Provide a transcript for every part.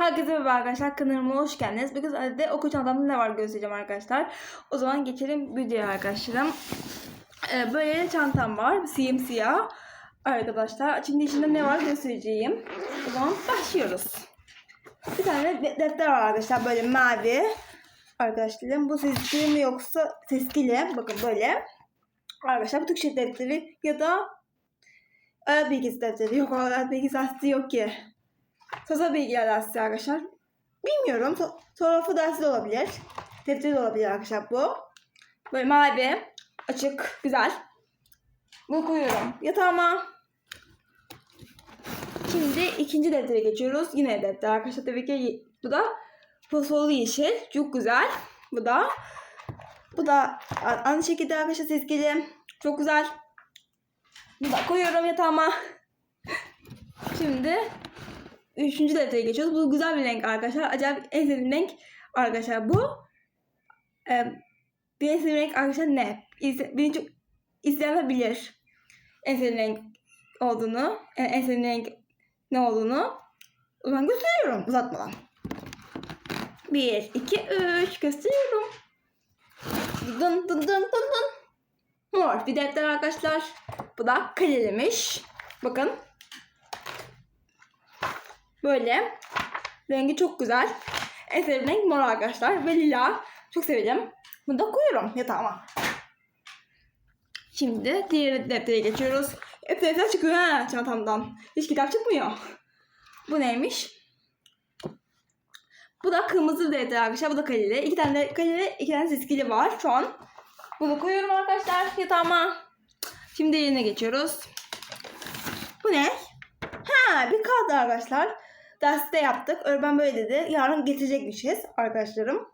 Herkese merhaba arkadaşlar kanalıma hoş geldiniz. Bugün sizlere okul çantamda ne var göstereceğim arkadaşlar. O zaman geçelim videoya arkadaşlarım. Ee, böyle çantam var. Simsiyah. Arkadaşlar şimdi içinde ne var göstereceğim. O zaman başlıyoruz. Bir tane de- defter var arkadaşlar böyle mavi. Arkadaşlarım bu seskili mi yoksa seskili. Bakın böyle. Arkadaşlar bu Türkçe defteri ya da Hayat bilgisi defteri. Yok hayat bilgisi yok ki. Sosyal bilgiler dersi arkadaşlar. Bilmiyorum. So fotoğrafı dersi de olabilir. Defteri de olabilir arkadaşlar bu. Böyle mavi. Açık. Güzel. Bunu koyuyorum. Yatağıma. Şimdi ikinci deftere geçiyoruz. Yine defter arkadaşlar. Tabii ki bu da fosforlu yeşil. Çok güzel. Bu da. Bu da aynı şekilde arkadaşlar sezgili. Çok güzel. Bunu da koyuyorum yatağıma. Şimdi Üçüncü deftere geçiyoruz. Bu güzel bir renk arkadaşlar. Acayip en sevdiğim renk arkadaşlar bu. Ee, bir en sevdiğim renk arkadaşlar ne? Çok izleyenler bilir. En sevdiğim renk olduğunu. En, en sevdiğim renk ne olduğunu. O zaman gösteriyorum uzatmadan. Bir, iki, üç gösteriyorum. Dın dın dın dın dın. Mor bir defter arkadaşlar. Bu da kalelemiş. Bakın. Böyle. Rengi çok güzel. En sevdiğim renk mor arkadaşlar. Ve lila. Çok severim. Bunu da koyuyorum yatağıma. Şimdi diğer deftere geçiyoruz. Hep defter çıkıyor ha çantamdan. Hiç kitap çıkmıyor. Bu neymiş? Bu da kırmızı defter arkadaşlar. Bu da kaleli. İki tane de kaleli, iki tane seskili var şu an. Bunu koyuyorum arkadaşlar yatağıma. Şimdi yerine geçiyoruz. Bu ne? Ha bir kağıt arkadaşlar. Derste yaptık. Öğretmen böyle dedi. Yarın getirecekmişiz arkadaşlarım.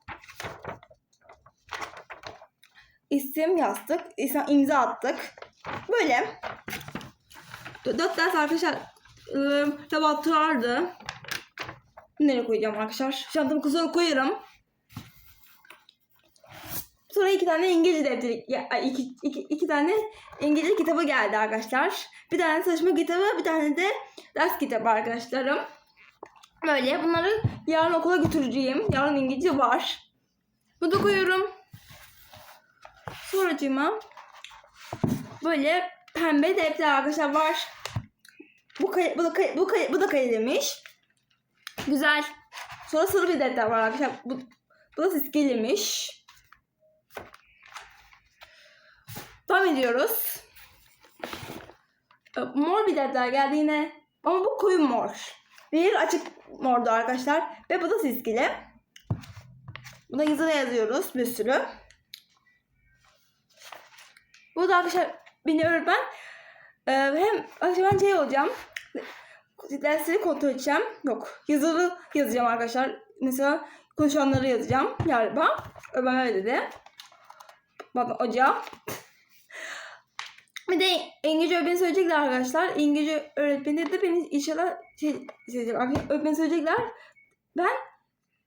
İsim yazdık. İsim, imza attık. Böyle. Dört ders arkadaşlar ıı, laboratuvardı. Nereye koyacağım arkadaşlar? Çantamı kusura koyarım. Sonra iki tane İngilizce defteri, iki, iki, iki tane İngilizce kitabı geldi arkadaşlar. Bir tane çalışma kitabı, bir tane de ders kitabı arkadaşlarım. Böyle bunları yarın okula götüreceğim. Yarın İngilizce var. Bunu da koyuyorum. Sonracığıma böyle pembe defter arkadaşlar var. Bu kay, bu da kay, bu kay, bu da kalelemiş. Güzel. Sonra sarı bir defter var arkadaşlar. Bu, bu da siskelemiş. Devam ediyoruz. Mor bir defter geldi yine. Ama bu koyu mor. Bir açık mordu arkadaşlar. Ve bu da siskili. Buna yazıda yazıyoruz bir sürü. Bu da arkadaşlar beni öğretmen. Ee, hem arkadaşlar ben şey olacağım. Dersleri kontrol edeceğim. Yok. Yazılı yazacağım arkadaşlar. Mesela konuşanları yazacağım galiba. Öğretmen öyle dedi. Bana hocam. Bir de İngilizce öğretmeni söyleyecekler arkadaşlar. İngilizce öğretmeni de beni inşallah şey, şey öğretmeni söyleyecekler. Ben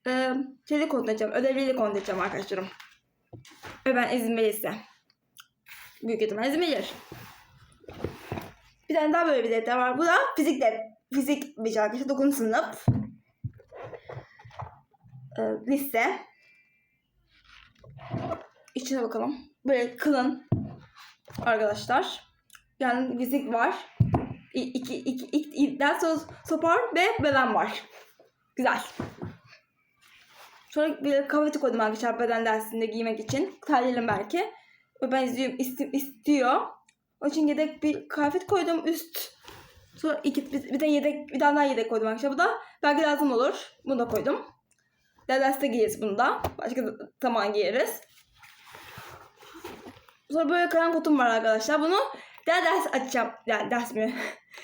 e, şeyle. Ödevliyle kontrol edeceğim arkadaşlarım. Öğretmen izin verirse. Büyük ihtimal izin verir. Bir tane daha böyle bir defter var. Bu da fizik de fizik bir arkadaşlar. 9. sınıf. E, lise. İçine bakalım. Böyle kılın arkadaşlar. Yani fizik var. İki, iki, iki, iki, ders so- sopar ve beden var. Güzel. Sonra bir kavati koydum arkadaşlar beden dersinde giymek için. Terleyelim belki. Ben izliyorum, isti- istiyor. Onun için yedek bir kıyafet koydum üst. Sonra iki, bir, bir de yedek, bir tane daha yedek koydum arkadaşlar. Bu da belki lazım olur. Bunu da koydum. Derste giyeriz bunu da. Başka zaman giyeriz. Sonra böyle kalem kutum var arkadaşlar. Bunu diğer ders açacağım. Yani ders mi?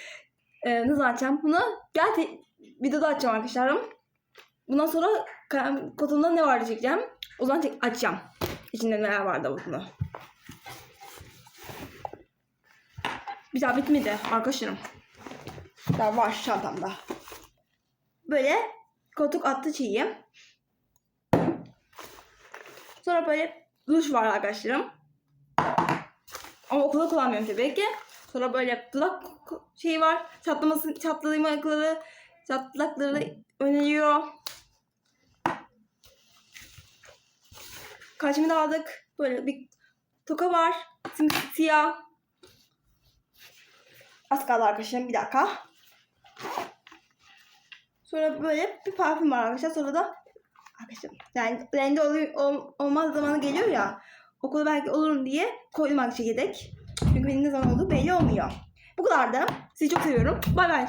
ee, nasıl açacağım? Bunu diğer te- videoda açacağım arkadaşlarım. Bundan sonra kalem kutumda ne var çekeceğim. O zaman çek- açacağım. İçinde neler vardı bunu. Bir daha bitmedi arkadaşlarım. Daha var çantamda. Böyle koltuk attı çiğim. Sonra böyle duş var arkadaşlarım. Ama okulda kullanmıyorum tabii ki. Sonra böyle dudak şeyi var. Çatlaması, çatlamayakları Çatlakları öneriyor. Kaçımı da aldık. Böyle bir toka var. Siyah. Az kaldı arkadaşlar bir dakika. Sonra böyle bir parfüm var arkadaşlar. Sonra da arkadaşlar yani rengi oluyor, ol- olmaz zamanı geliyor ya. Okula belki olurum diye koydum arkadaşlar yedek. Çünkü benim ne zaman olduğu belli olmuyor. Bu kadar da. Sizi çok seviyorum. Bay bay.